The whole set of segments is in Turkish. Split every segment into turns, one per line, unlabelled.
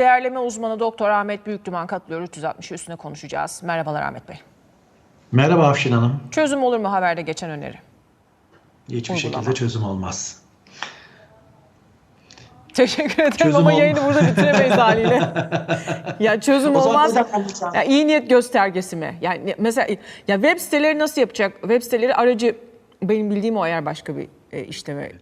Değerleme uzmanı Doktor Ahmet Büyükduman katılıyor. 360 üstüne konuşacağız. Merhabalar Ahmet Bey.
Merhaba Afşin Hanım.
Çözüm olur mu haberde geçen öneri?
Hiçbir
Uygulama.
şekilde çözüm olmaz.
Teşekkür ederim
Çözüm
ama
ol-
yayını burada bitiremeyiz haliyle. ya çözüm olmaz. Ya iyi niyet göstergesi mi? Yani mesela ya web siteleri nasıl yapacak? Web siteleri aracı benim bildiğim o eğer başka bir e, işleme e,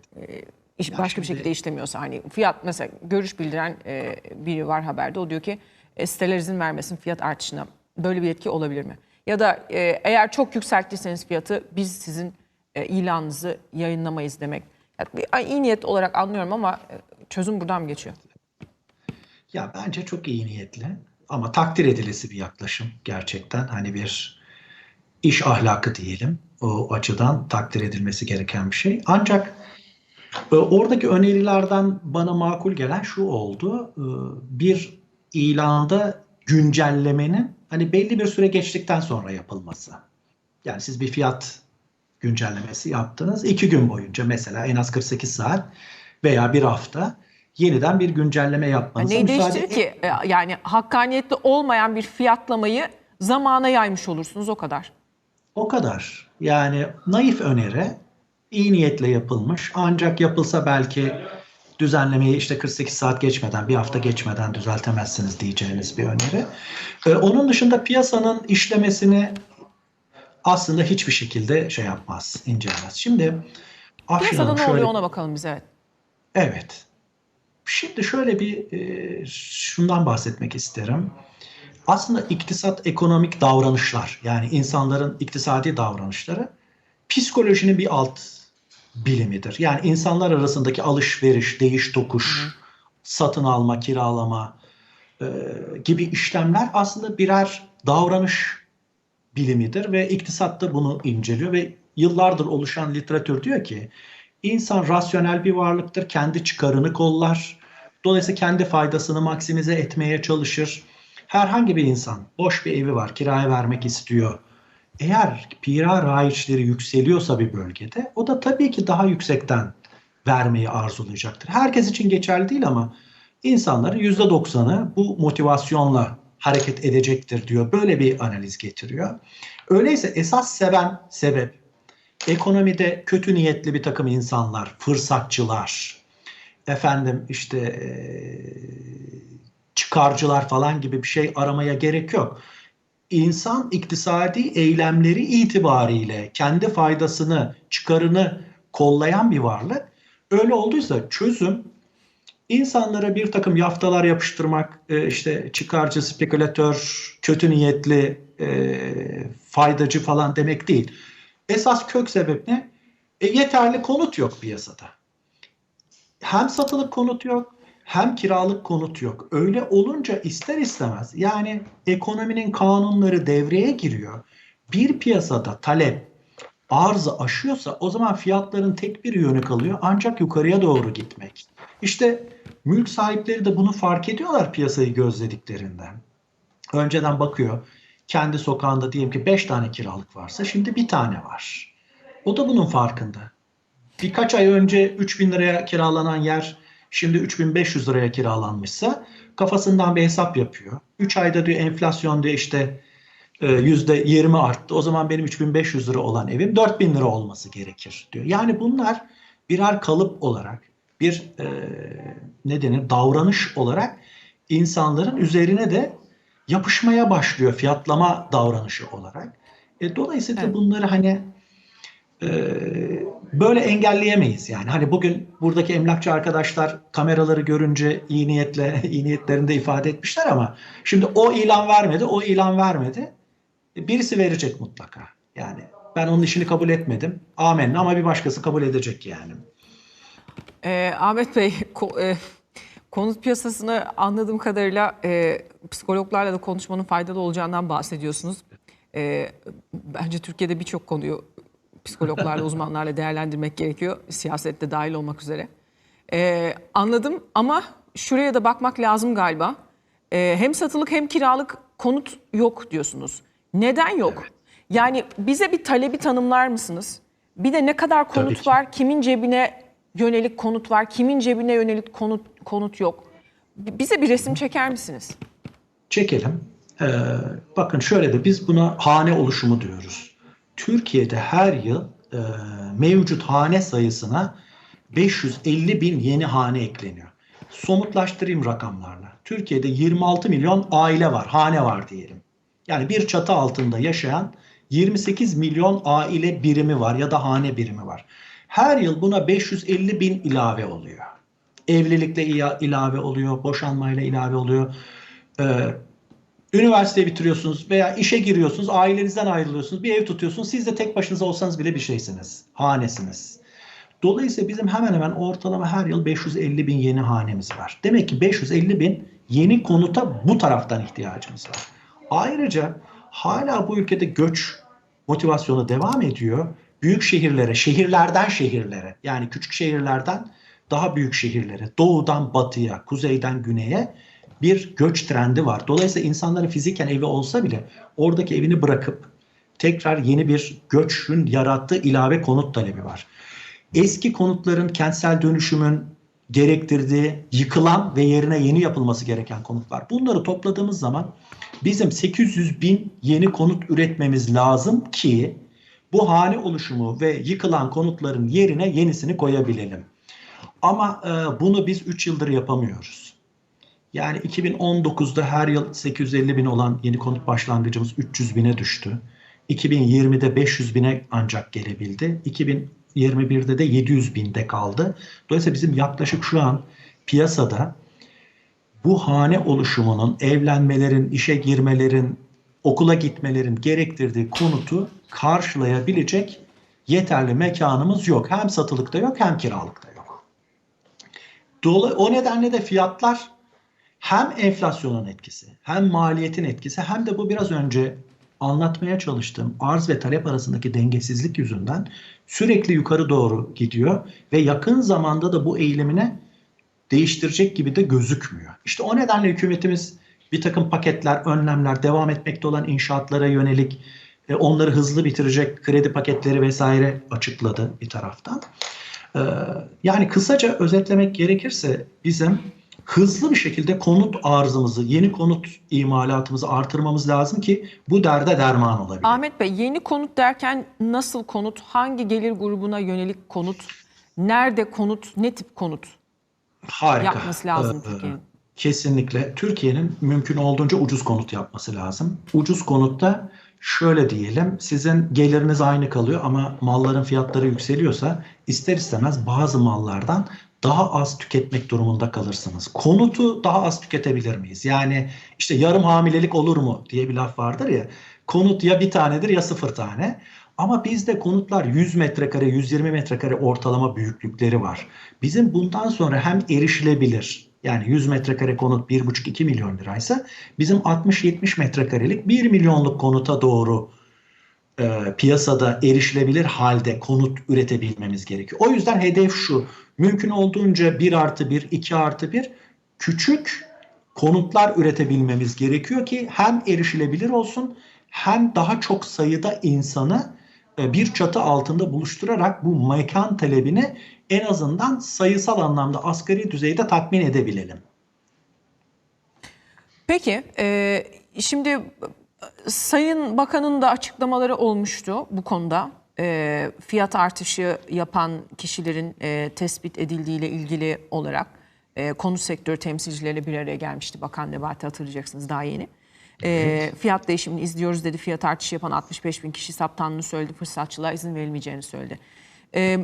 iş, başka bir
şimdi-
şekilde işlemiyorsa hani fiyat mesela görüş bildiren e, biri var haberde o diyor ki e, siteler izin vermesin fiyat artışına. Böyle bir yetki olabilir mi? Ya da e, eğer çok yükselttiyseniz fiyatı biz sizin e, ilanınızı yayınlamayız demek. Ya, bir- ay, iyi niyet olarak anlıyorum ama e, çözüm buradan mı geçiyor?
Ya bence çok iyi niyetli ama takdir edilesi bir yaklaşım gerçekten. Hani bir iş ahlakı diyelim. O açıdan takdir edilmesi gereken bir şey. Ancak oradaki önerilerden bana makul gelen şu oldu. E, Bir ilanda güncellemenin hani belli bir süre geçtikten sonra yapılması. Yani siz bir fiyat güncellemesi yaptınız. iki gün boyunca mesela en az 48 saat veya bir hafta yeniden bir güncelleme
Ya
yapmanıza
neyi
müsaade
değiştirir ki? E, Yani hakkaniyetli olmayan bir fiyatlamayı zamana yaymış olursunuz o kadar.
O kadar. Yani naif öneri iyi niyetle yapılmış. Ancak yapılsa belki düzenlemeyi işte 48 saat geçmeden, bir hafta geçmeden düzeltemezsiniz diyeceğiniz bir öneri. Ee, onun dışında piyasanın işlemesini aslında hiçbir şekilde şey yapmaz, incelemez. Şimdi
Piyasada ne
şöyle-
oluyor ona bakalım biz evet.
Evet. Şimdi şöyle bir e, şundan bahsetmek isterim. Aslında iktisat ekonomik davranışlar yani insanların iktisadi davranışları psikolojinin bir alt bilimidir. Yani insanlar arasındaki alışveriş, değiş tokuş, satın alma, kiralama e, gibi işlemler aslında birer davranış bilimidir ve iktisat da bunu inceliyor ve yıllardır oluşan literatür diyor ki insan rasyonel bir varlıktır, kendi çıkarını kollar. Dolayısıyla kendi faydasını maksimize etmeye çalışır. Herhangi bir insan boş bir evi var, kiraya vermek istiyor. Eğer pira raiçleri yükseliyorsa bir bölgede o da tabii ki daha yüksekten vermeyi arzulayacaktır. Herkes için geçerli değil ama insanların %90'ı bu motivasyonla hareket edecektir diyor. Böyle bir analiz getiriyor. Öyleyse esas seven sebep ekonomide kötü niyetli bir takım insanlar, fırsatçılar, efendim işte çıkarcılar falan gibi bir şey aramaya gerek yok. İnsan iktisadi eylemleri itibariyle kendi faydasını, çıkarını kollayan bir varlık. Öyle olduysa çözüm insanlara bir takım yaftalar yapıştırmak, e, işte çıkarcı, spekülatör, kötü niyetli, e, faydacı falan demek değil. Esas kök sebep ne? E, yeterli konut yok piyasada. Hem satılık konut yok, hem kiralık konut yok. Öyle olunca ister istemez yani ekonominin kanunları devreye giriyor. Bir piyasada talep arzı aşıyorsa o zaman fiyatların tek bir yönü kalıyor ancak yukarıya doğru gitmek. İşte mülk sahipleri de bunu fark ediyorlar piyasayı gözlediklerinden. Önceden bakıyor kendi sokağında diyelim ki 5 tane kiralık varsa şimdi bir tane var. O da bunun farkında. Birkaç ay önce 3000 liraya kiralanan yer şimdi 3500 liraya kiralanmışsa kafasından bir hesap yapıyor. 3 ayda diyor enflasyon diyor işte e, %20 arttı. O zaman benim 3500 lira olan evim 4000 lira olması gerekir diyor. Yani bunlar birer kalıp olarak bir e, ne denir davranış olarak insanların üzerine de yapışmaya başlıyor fiyatlama davranışı olarak. E, dolayısıyla
Evet.
bunları hani e, böyle engelleyemeyiz yani. Hani bugün buradaki emlakçı arkadaşlar kameraları görünce iyi niyetle iyi niyetlerini de ifade etmişler ama şimdi o ilan vermedi, o ilan vermedi. Birisi verecek mutlaka. Yani ben onun işini kabul etmedim. Amenna ama bir başkası kabul edecek yani.
E, Ahmet Bey ko- e, konut piyasasını anladığım kadarıyla e, psikologlarla da konuşmanın faydalı olacağından bahsediyorsunuz. E, bence Türkiye'de birçok konuyu psikologlarla, uzmanlarla değerlendirmek gerekiyor. Siyasette dahil olmak üzere. E, anladım ama şuraya da bakmak lazım galiba. E, hem satılık hem kiralık konut yok diyorsunuz. Neden yok? Yani bize bir talebi tanımlar mısınız? Bir de ne kadar konut var, kimin cebine yönelik konut var, kimin cebine yönelik konut konut yok. Bize bir resim çeker misiniz?
Çekelim. Ee, bakın şöyle de biz buna hane oluşumu diyoruz. Türkiye'de her yıl e, mevcut hane sayısına 550 bin yeni hane ekleniyor. Somutlaştırayım rakamlarla. Türkiye'de 26 milyon aile var, hane var diyelim. Yani bir çatı altında yaşayan 28 milyon aile birimi var ya da hane birimi var. Her yıl buna 550 bin ilave oluyor. Evlilikle ila- ilave oluyor, boşanmayla ilave oluyor. Ee, üniversite bitiriyorsunuz veya işe giriyorsunuz, ailenizden ayrılıyorsunuz, bir ev tutuyorsunuz. Siz de tek başınıza olsanız bile bir şeysiniz, hanesiniz. Dolayısıyla bizim hemen hemen ortalama her yıl 550 bin yeni hanemiz var. Demek ki 550 bin yeni konuta bu taraftan ihtiyacımız var. Ayrıca hala bu ülkede göç motivasyonu devam ediyor. Büyük şehirlere, şehirlerden şehirlere yani küçük şehirlerden daha büyük şehirlere, doğudan batıya, kuzeyden güneye bir göç trendi var. Dolayısıyla insanların fiziken evi olsa bile oradaki evini bırakıp tekrar yeni bir göçün yarattığı ilave konut talebi var. Eski konutların kentsel dönüşümün gerektirdiği yıkılan ve yerine yeni yapılması gereken konutlar. Bunları topladığımız zaman bizim 800 bin yeni konut üretmemiz lazım ki bu hane oluşumu ve yıkılan konutların yerine yenisini koyabilelim. Ama e, bunu biz 3 yıldır yapamıyoruz. Yani 2019'da her yıl 850 bin olan yeni konut başlangıcımız 300 bine düştü. 2020'de 500 bine ancak gelebildi. 2021'de de 700 binde kaldı. Dolayısıyla bizim yaklaşık şu an piyasada bu hane oluşumunun, evlenmelerin, işe girmelerin, okula gitmelerin gerektirdiği konutu karşılayabilecek yeterli mekanımız yok. Hem satılıkta yok hem kiralıkta yok. Dolayı o nedenle de fiyatlar hem enflasyonun etkisi, hem maliyetin etkisi, hem de bu biraz önce anlatmaya çalıştığım arz ve talep arasındaki dengesizlik yüzünden sürekli yukarı doğru gidiyor ve yakın zamanda da bu eğilimine değiştirecek gibi de gözükmüyor. İşte o nedenle hükümetimiz bir takım paketler, önlemler, devam etmekte olan inşaatlara yönelik e, onları hızlı bitirecek kredi paketleri vesaire açıkladı bir taraftan. Ee, Yani kısaca özetlemek gerekirse bizim hızlı bir şekilde konut arzımızı, yeni konut imalatımızı artırmamız lazım ki bu derde derman olabilelim.
Ahmet Bey yeni konut derken nasıl konut, hangi gelir grubuna yönelik konut, nerede konut, ne tip konut
Harika.
yapması lazım
Ee,
Türkiye'nin?
Kesinlikle Türkiye'nin mümkün olduğunca ucuz konut yapması lazım. Ucuz konutta şöyle diyelim sizin geliriniz aynı kalıyor ama malların fiyatları yükseliyorsa ister istemez bazı mallardan daha az tüketmek durumunda kalırsınız. Konutu daha az tüketebilir miyiz? Yani işte yarım hamilelik olur mu diye bir laf vardır ya. Konut ya bir tanedir ya sıfır tane. Ama bizde konutlar 100 metrekare, 120 metrekare ortalama büyüklükleri var. Bizim bundan sonra hem erişilebilir yani 100 metrekare konut 1,5-2 milyon liraysa bizim 60-70 metrekarelik 1 milyonluk konuta doğru e, piyasada erişilebilir halde konut üretebilmemiz gerekiyor. O yüzden hedef şu mümkün olduğunca 1 artı 1, 2 artı 1 küçük konutlar üretebilmemiz gerekiyor ki hem erişilebilir olsun hem daha çok sayıda insanı e, bir çatı altında buluşturarak bu mekan talebini en azından sayısal anlamda asgari düzeyde tatmin edebilelim.
Peki, e, şimdi Sayın Bakan'ın da açıklamaları olmuştu bu konuda. E, fiyat artışı yapan kişilerin e, tespit edildiğiyle ilgili olarak e, konut sektörü temsilcileriyle bir araya gelmişti Bakan Nebati hatırlayacaksınız daha yeni. E, fiyat değişimini izliyoruz dedi. Fiyat artışı yapan 65 bin kişi saptandığını söyledi. Fırsatçılığa izin verilmeyeceğini söyledi. E,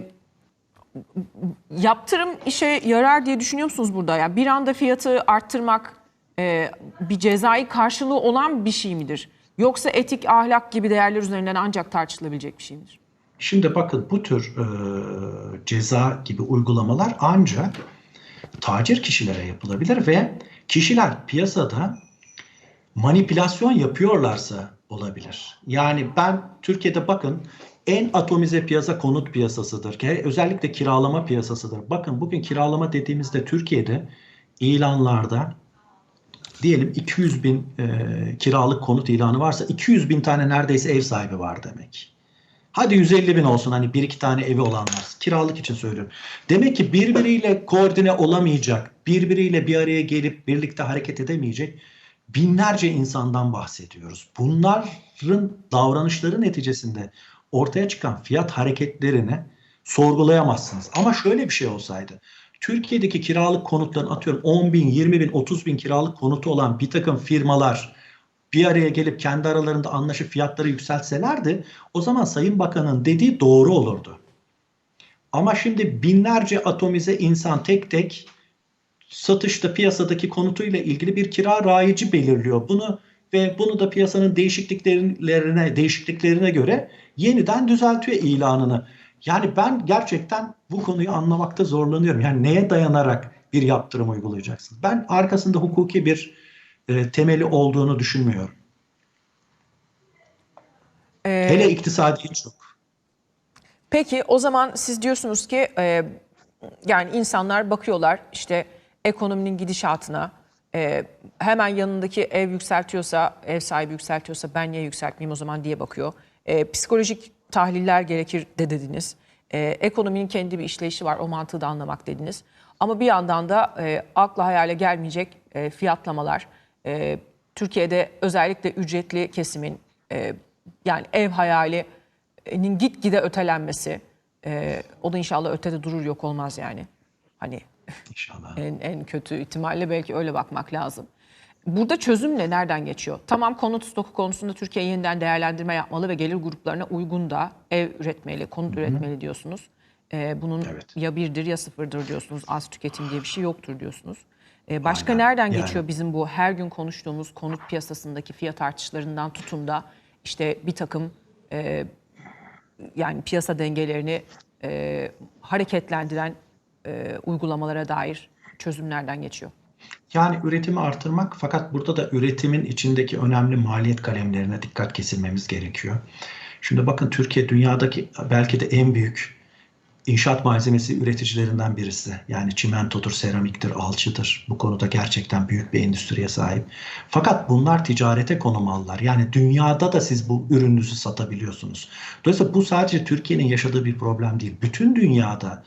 yaptırım işe yarar diye düşünüyor musunuz burada? Yani bir anda fiyatı arttırmak e, bir cezai karşılığı olan bir şey midir? Yoksa etik, ahlak gibi değerler üzerinden ancak tartışılabilecek bir şey midir?
Şimdi bakın bu tür e, ceza gibi uygulamalar ancak tacir kişilere yapılabilir ve kişiler piyasada manipülasyon yapıyorlarsa olabilir. Yani ben Türkiye'de bakın en atomize piyasa konut piyasasıdır. Özellikle kiralama piyasasıdır. Bakın bugün kiralama dediğimizde Türkiye'de ilanlarda diyelim 200 bin e, kiralık konut ilanı varsa 200 bin tane neredeyse ev sahibi var demek. Hadi 150 bin olsun hani bir iki tane evi olanlar. Kiralık için söylüyorum. Demek ki birbiriyle koordine olamayacak birbiriyle bir araya gelip birlikte hareket edemeyecek binlerce insandan bahsediyoruz. Bunların davranışları neticesinde ortaya çıkan fiyat hareketlerini sorgulayamazsınız. Ama şöyle bir şey olsaydı. Türkiye'deki kiralık konutların atıyorum 10 bin, 20 bin, 30 bin kiralık konutu olan bir takım firmalar bir araya gelip kendi aralarında anlaşıp fiyatları yükseltselerdi o zaman Sayın Bakan'ın dediği doğru olurdu. Ama şimdi binlerce atomize insan tek tek satışta piyasadaki konutuyla ilgili bir kira rayici belirliyor. Bunu ve bunu da piyasanın değişikliklerine değişikliklerine göre yeniden düzeltiyor ilanını. Yani ben gerçekten bu konuyu anlamakta zorlanıyorum. Yani neye dayanarak bir yaptırım uygulayacaksınız? Ben arkasında hukuki bir e, temeli olduğunu düşünmüyorum.
Ee,
Hele iktisadi hiç yok.
Peki o zaman siz diyorsunuz ki e, yani insanlar bakıyorlar işte ekonominin gidişatına e, hemen yanındaki ev yükseltiyorsa ev sahibi yükseltiyorsa ben niye yükseltmeyeyim o zaman diye bakıyor. E, psikolojik tahliller gerekir de dediniz. E, ekonominin kendi bir işleyişi var o mantığı da anlamak dediniz. Ama bir yandan da e, akla hayale gelmeyecek e, fiyatlamalar. E, Türkiye'de özellikle ücretli kesimin e, yani ev hayalinin gitgide ötelenmesi. e, o da inşallah ötede durur yok olmaz yani. Hani
İnşallah.
en, en kötü ihtimalle belki öyle bakmak lazım. Burada çözüm ne? Nereden geçiyor? Tamam konut stoku konusunda Türkiye yeniden değerlendirme yapmalı ve gelir gruplarına uygun da ev üretmeli, konut üretmeli diyorsunuz. Ee, bunun
Evet.
ya birdir ya sıfırdır diyorsunuz. Az tüketim diye bir şey yoktur diyorsunuz. Ee, başka
Aynen.
nereden
Yani-
geçiyor bizim bu her gün konuştuğumuz konut piyasasındaki fiyat artışlarından tutun da işte bir takım e, yani piyasa dengelerini e, hareketlendiren e, uygulamalara dair çözümlerden geçiyor.
Yani üretimi artırmak fakat burada da üretimin içindeki önemli maliyet kalemlerine dikkat kesilmemiz gerekiyor. Şimdi bakın Türkiye dünyadaki belki de en büyük inşaat malzemesi üreticilerinden birisi. Yani çimentodur, seramiktir, alçıdır. Bu konuda gerçekten büyük bir endüstriye sahip. Fakat bunlar ticarete konulmalılar. Yani dünyada da siz bu ürününüzü satabiliyorsunuz. Dolayısıyla bu sadece Türkiye'nin yaşadığı bir problem değil. Bütün dünyada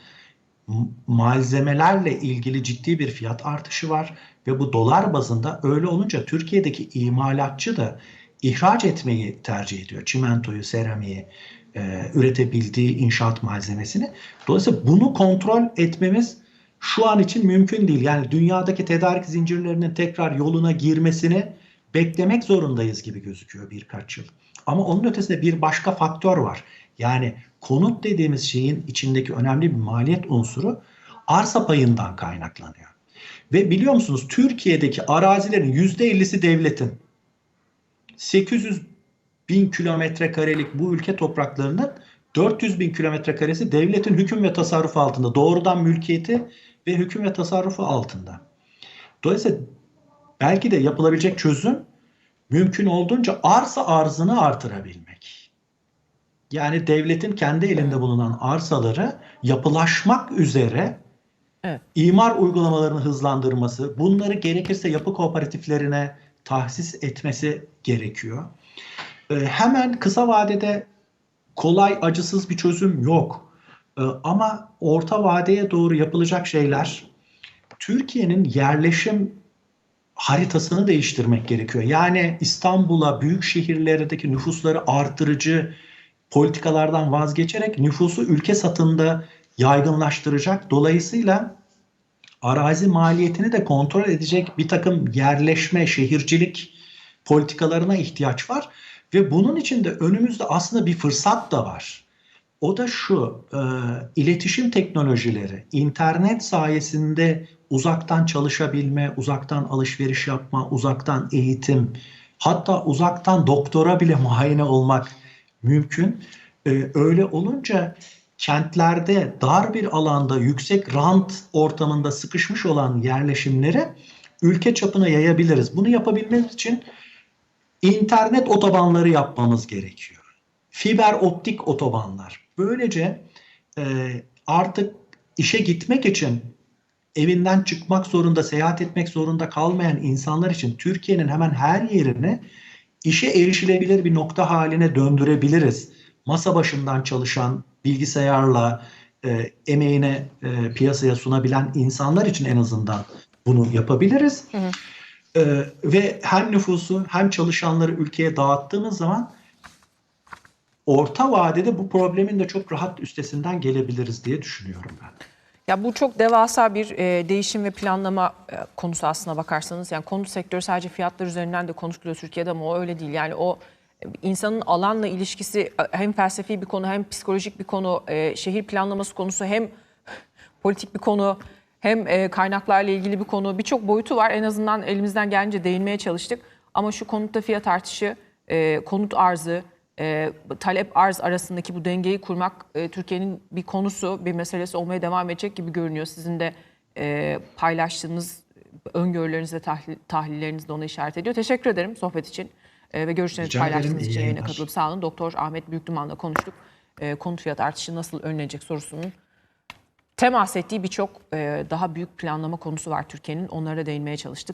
malzemelerle ilgili ciddi bir fiyat artışı var ve bu dolar bazında öyle olunca Türkiye'deki imalatçı da ihraç etmeyi tercih ediyor. Çimentoyu, seramiği, e, üretebildiği inşaat malzemesini. Dolayısıyla bunu kontrol etmemiz şu an için mümkün değil. Yani dünyadaki tedarik zincirlerinin tekrar yoluna girmesini beklemek zorundayız gibi gözüküyor birkaç yıl. Ama onun ötesinde bir başka faktör var. Yani konut dediğimiz şeyin içindeki önemli bir maliyet unsuru arsa payından kaynaklanıyor. Ve biliyor musunuz Türkiye'deki arazilerin %50'si devletin. 800 bin kilometre karelik bu ülke topraklarının 400 bin kilometre karesi devletin hüküm ve tasarrufu altında. Doğrudan mülkiyeti ve hüküm ve tasarrufu altında. Dolayısıyla belki de yapılabilecek çözüm mümkün olduğunca arsa arzını artırabilmek. Yani devletin kendi elinde bulunan arsaları yapılaşmak üzere
Evet.
imar uygulamalarını hızlandırması, bunları gerekirse yapı kooperatiflerine tahsis etmesi gerekiyor. Ee, hemen kısa vadede kolay, acısız bir çözüm yok. Ee, ama orta vadeye doğru yapılacak şeyler Türkiye'nin yerleşim haritasını değiştirmek gerekiyor. Yani İstanbul'a, büyük şehirlerdeki nüfusları artırıcı politikalardan vazgeçerek nüfusu ülke satında yaygınlaştıracak. Dolayısıyla arazi maliyetini de kontrol edecek bir takım yerleşme, şehircilik politikalarına ihtiyaç var. Ve bunun için de önümüzde aslında bir fırsat da var. O da şu, e, iletişim teknolojileri, internet sayesinde uzaktan çalışabilme, uzaktan alışveriş yapma, uzaktan eğitim, hatta uzaktan doktora bile muayene olmak mümkün. E, öyle olunca kentlerde dar bir alanda yüksek rant ortamında sıkışmış olan yerleşimleri ülke çapına yayabiliriz. Bunu yapabilmemiz için internet otobanları yapmamız gerekiyor. Fiber optik otobanlar. Böylece e, artık işe gitmek için evinden çıkmak zorunda, seyahat etmek zorunda kalmayan insanlar için Türkiye'nin hemen her yerini işe erişilebilir bir nokta haline döndürebiliriz. Masa başından çalışan, bilgisayarla e, emeğine e, piyasaya sunabilen insanlar için en azından bunu yapabiliriz. Ee, ve hem nüfusu hem çalışanları ülkeye dağıttığınız zaman orta vadede bu problemin de çok rahat üstesinden gelebiliriz diye düşünüyorum ben.
Ya bu çok devasa bir e, değişim ve planlama e, konusu aslına bakarsanız. Yani konut sektörü sadece fiyatlar üzerinden de konuşuluyor Türkiye'de ama o öyle değil. Yani o e, insanın alanla ilişkisi e, hem felsefi bir konu hem psikolojik bir konu, e, şehir planlaması konusu hem politik bir konu hem e, kaynaklarla ilgili bir konu. Birçok boyutu var. En azından elimizden gelince değinmeye çalıştık. Ama şu konutta fiyat artışı, e, konut arzı, e, talep arz arasındaki bu dengeyi kurmak e, Türkiye'nin bir konusu, bir meselesi olmaya devam edecek gibi görünüyor. Sizin de e, paylaştığınız öngörüleriniz ve tahlil, tahlilleriniz de ona işaret ediyor. Teşekkür ederim sohbet için e, ve görüşlerinizi paylaştığınız için yayına katılıp sağ olun. Doktor Ahmet Büyükduman'la konuştuk. E, konut fiyat artışı nasıl önlenecek sorusunun temas ettiği birçok e, daha büyük planlama konusu var Türkiye'nin. Onlara değinmeye çalıştık.